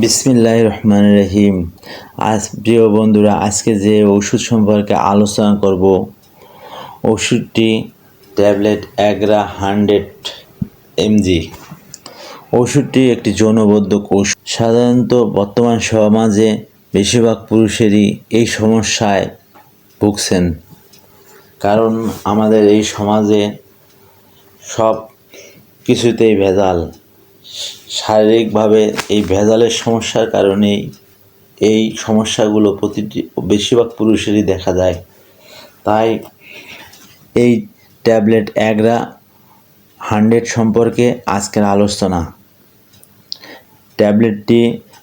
বিসমিল্লাহ রহমান রহিম। আজ প্রিয় বন্ধুরা, আজকে যে ওষুধ সম্পর্কে আলোচনা করব, ওষুধটি ট্যাবলেট অ্যাগ্রা হান্ড্রেড এমজি। ওষুধটি একটি যৌনবদ্ধক ওষুধ। সাধারণত বর্তমান সমাজে বেশিরভাগ পুরুষেরই এই সমস্যায় ভুগছেন। কারণ আমাদের এই সমাজে সব কিছুতেই ভেজাল। শারীরিকভাবে এই ভেজালের সমস্যার কারণেই এই সমস্যাগুলো প্রতিটি, বেশিরভাগ পুরুষেরই দেখা যায়। তাই এই ট্যাবলেট অ্যাগ্রা হান্ড্রেড সম্পর্কে আজকের আলোচনা। ট্যাবলেটটি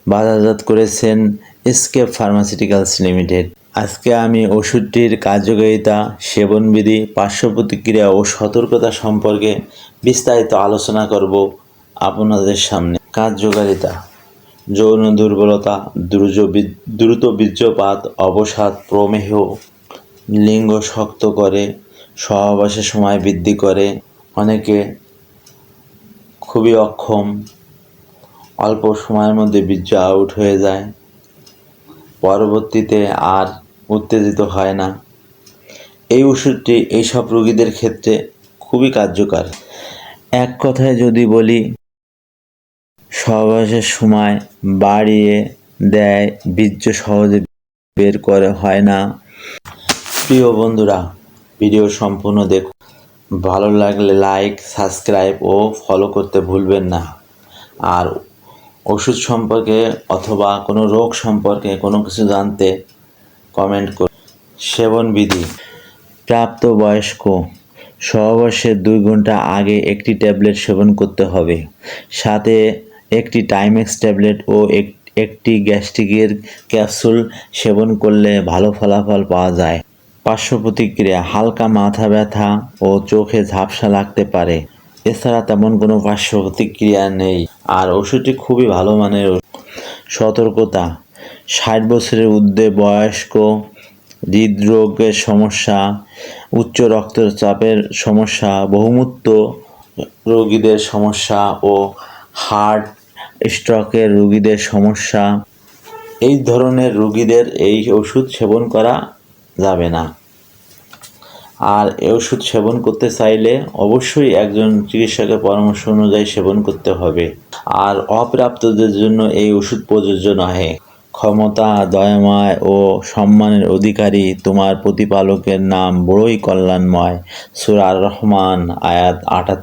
বাজারজাত করেছেন এসকেপ ফার্মাসিউটিক্যালস লিমিটেড। আজকে আমি ওষুধটির কার্যকারিতা, সেবনবিধি, পার্শ্ব প্রতিক্রিয়া ও সতর্কতা সম্পর্কে বিস্তারিত আলোচনা করব। আপনাদের সামনে কার্যকারিতা যৌন দুর্বলতা, দ্রুজ দ্রুত বীর্যপাত, অবসাদ প্রমেহ, লিঙ্গ শক্ত করে, সহবাসের সময় বৃদ্ধি করে, অনেকে খুবই অক্ষম, অল্প সময়ের মধ্যে বীর্য আউট হয়ে যায়, পরবর্তীতে আর উত্তেজিত হয় না। এই ওষুধটি এইসব রোগীদের ক্ষেত্রে খুবই কার্যকর। এক কথায় যদি বলি সহবাসের সময় বাড়িয়ে দেয়, বীর্য সহজে বের করে, হয় না? প্রিয় বন্ধুরা, ভিডিও সম্পূর্ণ দেখুন। ভালো লাগলে লাইক সাবস্ক্রাইব ও ফলো করতে ভুলবেন না। আর ওষুধ সম্পর্কে অথবা কোনো রোগ সম্পর্কে কোনো কিছু জানতে কমেন্ট করুন। সেবন বিধি। প্রাপ্তবয়স্ক সহবাসের দুই ঘণ্টা আগে একটি ট্যাবলেট সেবন করতে হবে। সাথে একটি টাইমেক্স ট্যাবলেট ও এক- একটি গ্যাস্ট্রিকের ক্যাপসুল সেবন করলে ভালো ফলাফল পাওয়া যায়। পার্শ্ব প্রতিক্রিয়া, হালকা মাথা ব্যথা ও চোখে ঝাপসা লাগতে পারে। এছাড়া তেমন কোনো পার্শ্ব প্রতিক্রিয়া নেই। আর ওষুধটি খুবই ভালো মানের। সতর্কতা, ষাট বছরের ঊর্ধ্বে বয়স্ক, হৃদরোগের সমস্যা, উচ্চ রক্তচাপের সমস্যা, বহুমূত্র রোগীদের সমস্যা ও হার্ট স্ট্রোকের রোগীদের সমস্যা, এই ধরনের রোগীদের এই ওষুধ সেবন করা যাবে না। আর এই ওষুধ সেবন করতে চাইলে অবশ্যই একজন চিকিৎসকের পরামর্শ অনুযায়ী সেবন করতে হবে। আর অপ্রাপ্তদের জন্য এই ওষুধ প্রযোজ্য নহে। ক্ষমতা, দয়াময় ও সম্মানের অধিকারী তোমার প্রতিপালকের নাম বড়ই কল্যাণময়। সুরার রহমান আয়াত আটাত্তর।